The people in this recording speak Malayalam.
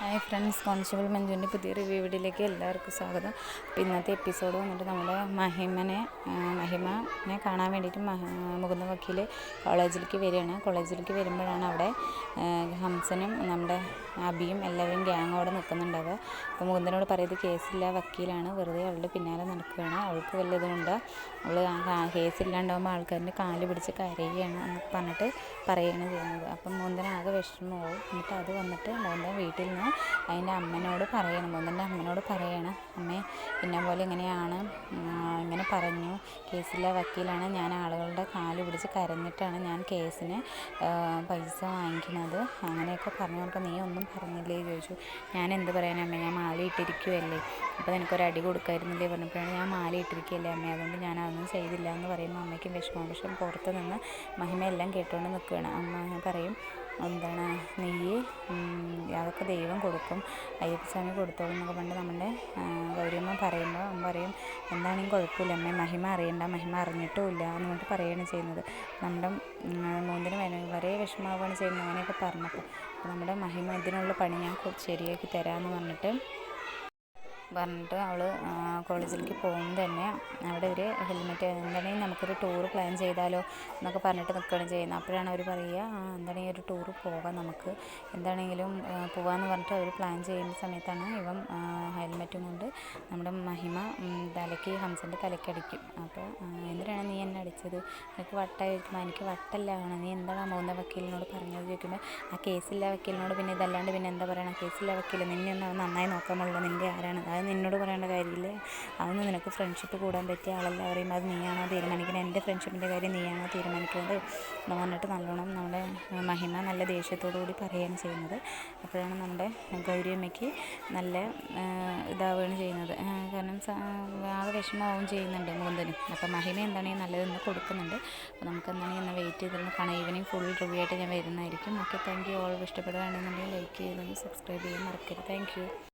ഹായ് ഫ്രണ്ട്സ് കോൺസ്റ്റബിൾ മഞ്ജുവിന്റെ പുതിയ റിവ്യൂ വീഡിയോയിലേക്ക് എല്ലാവർക്കും സ്വാഗതം. അപ്പോൾ ഇന്നത്തെ എപ്പിസോഡ് വന്നിട്ട് നമ്മുടെ മഹിമനെ മഹിമനെ കാണാൻ വേണ്ടിയിട്ട് മഹ മുകുന്ദ വക്കീൽ കോളേജിലേക്ക് വരികയാണ്. കോളേജിലേക്ക് വരുമ്പോഴാണ് അവിടെ ഹംസനും നമ്മുടെ അബിയും എല്ലാവരും ഗ്യാങ്ങോടെ നിൽക്കുന്നുണ്ടാവുക അപ്പോൾ മുകുന്ദനോട് പറയുന്നത് കേസില്ല വക്കീലാണ്. വെറുതെ അവളുടെ പിന്നാലെ നടക്കുകയാണ്. അവൾക്ക് വലിയ ഇതുണ്ട് അവൾ കേസില്ലാണ്ടാകുമ്പോൾ ആൾക്കാരിന്റെ കാൽ പിടിച്ച് കരയുകയാണ് എന്നൊക്കെ പറഞ്ഞിട്ട് പറയുകയാണ് ചെയ്യുന്നത്. അപ്പം മുകുന്ദൻ ആകെ വിഷമമാവും. എന്നിട്ട് അത് വന്നിട്ട് മുകുന്ദൻ വീട്ടിൽ നിന്ന് അതിന്റെ അമ്മനോട് പറയണം. മുകുന്ദന്റെ അമ്മനോട് പറയണം അമ്മേ പിന്നെ പോലെ ഇങ്ങനെയാണ് ഇങ്ങനെ പറഞ്ഞു. കേസില്ല വക്കീലാണ്. ഞാൻ ആളുകളുടെ കാൽ പിടിച്ച് കരഞ്ഞിട്ടാണ് ഞാൻ കേസിന് പൈസ വാങ്ങിക്കുന്നത്. അങ്ങനെയൊക്കെ പറഞ്ഞു പറഞ്ഞപ്പോൾ നീ ഒന്നും പറഞ്ഞില്ലേ ചോദിച്ചു. ഞാൻ എന്ത് പറയാനാ അമ്മ? ഞാൻ മാല ഇട്ടിരിക്കുമല്ലേ അപ്പോൾ നിനക്കൊരു അടി കൊടുക്കായിരുന്നില്ലേ? പറഞ്ഞപ്പോഴാണ് ഞാൻ മാല ഇട്ടിരിക്കുകയല്ലേ അമ്മ? അതുകൊണ്ട് ഞാൻ അതൊന്നും ചെയ്തില്ല എന്ന് പറയുമ്പോൾ അമ്മയ്ക്കും വിഷമം വിഷം പുറത്ത് നിന്ന് മഹിമ എല്ലാം കേട്ടുകൊണ്ട് നിൽക്കുകയാണ് അമ്മ പറയും എന്താണ് നെയ്യ് അതൊക്കെ ദൈവം കൊടുക്കും. അയ്യപ്പസ്വാമി കൊടുത്തോളും എന്നൊക്കെ പണ്ട് നമ്മുടെ ഗൗരിയമ്മ പറയുമ്പോൾ അമ്മ പറയും എന്താണെങ്കിലും കുഴപ്പമില്ല അമ്മയെ മഹിമ അറിയണ്ട മഹിമ അറിഞ്ഞിട്ടുമില്ല എന്ന് പറഞ്ഞിട്ട് പറയുകയാണ് ചെയ്യുന്നത്. നമ്മുടെ മൂന്നിന് വരെ വിഷമാവുകയാണ് ചെയ്യുന്നത് അങ്ങനെയൊക്കെ പറഞ്ഞപ്പോൾ. നമ്മുടെ മഹിമ ഇതിനുള്ള പണി ഞാൻ ശരിയാക്കി തരാമെന്ന് പറഞ്ഞിട്ട് പറഞ്ഞിട്ട് അവൾ കോളേജിലേക്ക് പോകുമ്പോൾ തന്നെ. അവിടെ ഒരു ഹെൽമെറ്റ് എന്താണെങ്കിൽ നമുക്കൊരു ടൂർ പ്ലാൻ ചെയ്താലോ എന്നൊക്കെ പറഞ്ഞിട്ട് നിൽക്കുകയാണ് ചെയ്യുന്നത്. അപ്പോഴാണ് അവർ പറയുക എന്താണ് ഒരു ടൂർ പോകാം നമുക്ക്. എന്താണെങ്കിലും പോകാമെന്ന് പറഞ്ഞിട്ട് അവർ പ്ലാൻ ചെയ്യുന്ന സമയത്താണ് ഇവൻ ഹെൽമെറ്റും കൊണ്ട് നമ്മുടെ മഹിമ തലയ്ക്ക് ഹംസന്റെ തലയ്ക്കടിക്കും അപ്പോൾ എന്തിനാണ് നീ എന്നെ അടിച്ചത്? എനിക്ക് വട്ടായിരിക്കുമ്പോൾ എനിക്ക് വട്ടല്ല ആണ്? നീ എന്താണ് മൂന്ന വക്കീലിനോട് പറഞ്ഞത് ചോദിക്കുമ്പോൾ ആ കേസില്ല വക്കീലിനോട് പിന്നെ ഇതല്ലാണ്ട് പിന്നെ എന്താ പറയണം? കേസില്ല വക്കീൽ നിന്നെ ഒന്ന് നന്നായി പാടില്ല. നിന്റെ ആരാണ്? അത് നിന്നോട് പറയേണ്ട കാര്യമില്ല. അതൊന്നും നിനക്ക് ഫ്രണ്ട്ഷിപ്പ് കൂടാൻ പറ്റിയ ആളല്ല. പറയുമ്പോൾ അത് നീയാണോ തീരുമാനിക്കുന്നത്? എന്റെ ഫ്രണ്ട്ഷിപ്പിന്റെ കാര്യം നീയാണോ തീരുമാനിക്കുന്നത്? എന്ന് പറഞ്ഞിട്ട് നല്ലോണം നമ്മുടെ മഹിമ നല്ല ദേഷ്യത്തോടു കൂടി പറയുകയാണ് ചെയ്യുന്നത്. അപ്പോഴാണ് നമ്മുടെ ഗൗരിയമ്മയ്ക്ക് നല്ല ഇതാവുകയാണ് ചെയ്യുന്നത്. കാരണം ആകെ വിഷമമാവുകയും ചെയ്യുന്നുണ്ട് മുകുന്ദനും. അപ്പോൾ മഹിമ എന്താണെങ്കിൽ നല്ലതെന്ന് കൊടുക്കുന്നുണ്ട്. അപ്പോൾ നമുക്ക് എന്താണെങ്കിൽ ഒന്ന് വെയിറ്റ് ചെയ്തിരുന്ന് കാണാം. ഈവനിങ് ഫുൾ റിവ്യൂ ആയിട്ട് ഞാൻ വരുന്നതായിരിക്കും. ഓക്കെ താങ്ക് യു ഓൾ ഇഷ്ടപ്പെടുകയാണെന്നുണ്ടെങ്കിൽ ലൈക്ക് ചെയ്തൊന്ന് സബ്സ്ക്രൈബ് ചെയ്യാൻ മറക്കരുത്. Thank you